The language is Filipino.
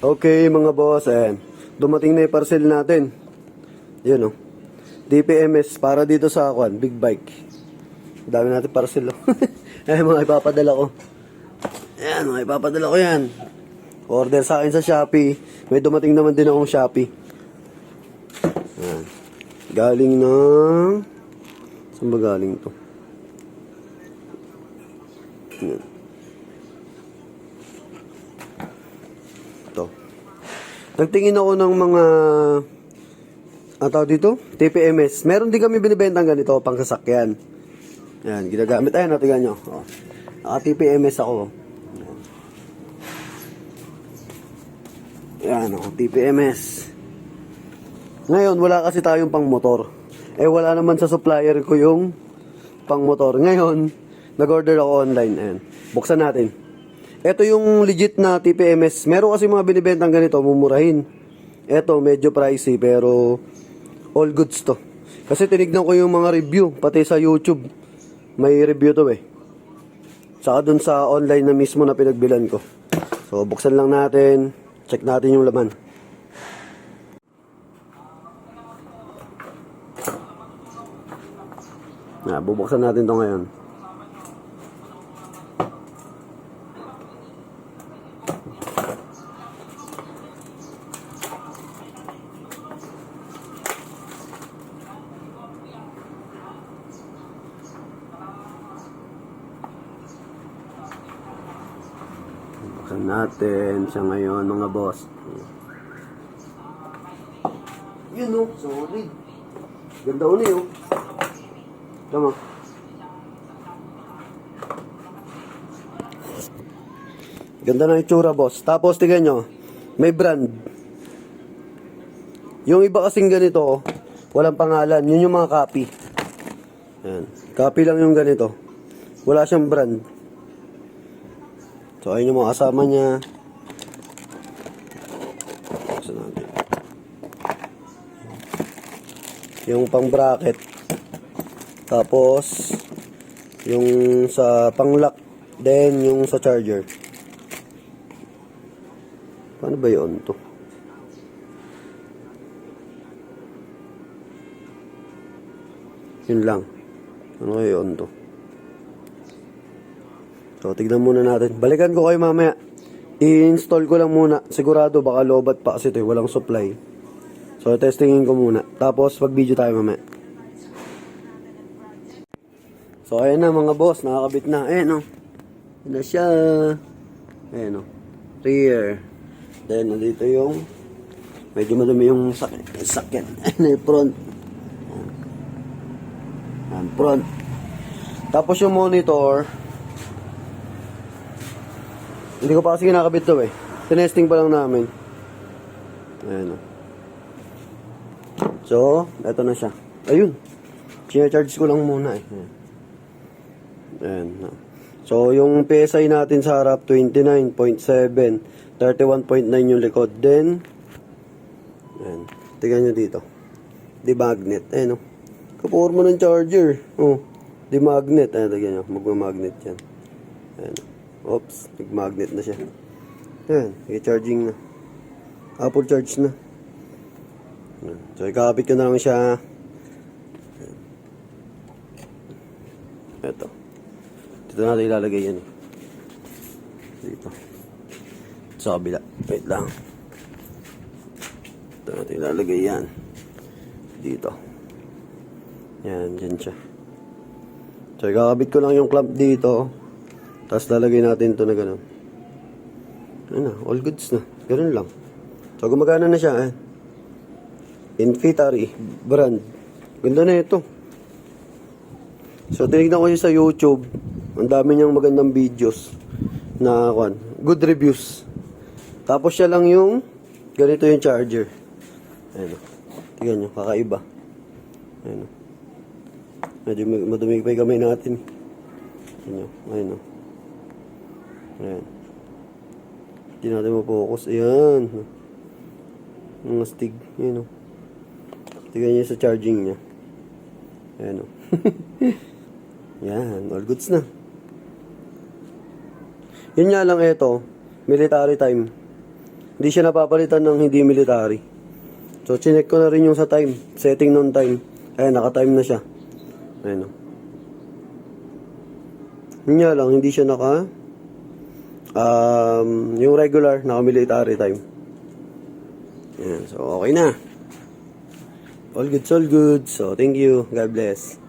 Okay mga boss, eh, dumating na yung parcel natin. Yun oh. DPMS para dito sa Kwan, big bike. Dami natin parcel oh. eh, mga ipapadala ko. Ayan, mga ipapadala ko yan. Order sa akin sa Shopee. May dumating naman din akong Shopee. Ayan. Galing ng... Saan ba galing to? Ayan. Nagtingin ako ng mga ang tawag dito? TPMS. Meron din kami binibentang ganito, pang sasakyan. Yan, ginagamit. Ayan, natigyan nyo. Oh. Naka-TPMS ako. Yan, oh, TPMS. Ngayon, wala kasi tayong pang motor. Eh, wala naman sa supplier ko yung pang motor. Ngayon, nag-order ako online. Ayan. Buksan natin. Ito yung legit na TPMS. Meron kasi mga binibentang ganito, mumurahin. Ito, medyo pricey, pero all goods to. Kasi tinignan ko yung mga review, pati sa YouTube. May review to eh. Saka dun sa online na mismo na pinagbilan ko. So, buksan lang natin. Check natin yung laman. Na, bubuksan natin to ngayon. Buksan natin siya ngayon mga boss. Yun oh, solid. Ganda uli oh. Tama. Ganda na itsura boss. Tapos tingnan nyo, may brand. Yung iba kasing ganito, oh, walang pangalan. Yun yung mga copy. Yan. Copy lang yung ganito. Wala siyang brand. So, ayun yung mga kasama niya. Yung pang bracket. Tapos, yung sa pang lock. Then, yung sa charger. Paano ba yun to? Yun lang. Ano yun to? So, tignan muna natin. Balikan ko kayo mamaya. I-install ko lang muna. Sigurado baka lobat pa kasi ito eh. Walang supply. So, testingin ko muna. Tapos, pag-video tayo mamaya. So, ayan na mga boss. Nakakabit na. Ayan o. Ayan na siya. Ayan o. Rear. Then, nandito yung medyo madumi yung sakyan. Sakyan. Ayan front. Ayan, front. Tapos yung monitor, hindi ko pa kasi kinakabit to eh. Tinesting pa lang namin. Ayan o. So, eto na siya. Ayun. Sina-charge ko lang muna eh. Ayan. Ayan. So, yung PSI natin sa harap, 29.7. 31.9 yung likod. Then, ayan. Tingnan nyo dito. Di magnet. Ayan o. Kapur mo ng charger. Oh. Di magnet. Ayan, tingnan nyo. Magmamagnet yan. Ayan. Oops. Nag-magnet na siya. Ayan. I-charging na. Apple charge na. Ayan. So, ikakapit ko na lang siya. Ito. Dito natin ilalagay yan. Dito. Sa kabila. Wait lang. Dito natin ilalagay yan. Dito. Yan, dyan siya. So, ikakabit ko lang yung clamp dito. Tapos lalagay natin to na gano'n. Ano all goods na. Ganun lang. So, gumagana na siya eh. Infitary brand. Ganda na ito. So, tinignan ko siya sa YouTube. Ang dami niyang magandang videos na kwan, good reviews. Tapos siya lang yung ganito yung charger. Ayan. o. Tingnan nyo, kakaiba. Ayan. o. Medyo ma- madumi pa yung kamay natin. Ayan. o. Ayan. Ayan. Hindi natin mapokus. Ayan. Mga stig. Ayan o. Tingnan nyo sa charging niya. Ayan o. Yan, all goods na. Yun nga lang ito, military time. Hindi siya napapalitan ng hindi military. So, chinek ko na rin yung sa time. Setting non time. Ayan, naka-time na siya. Ayan o. Yun nga lang, hindi siya naka... Um, yung regular, naka-military time. Ayan, so okay na. All good, all good. So, thank you. God bless.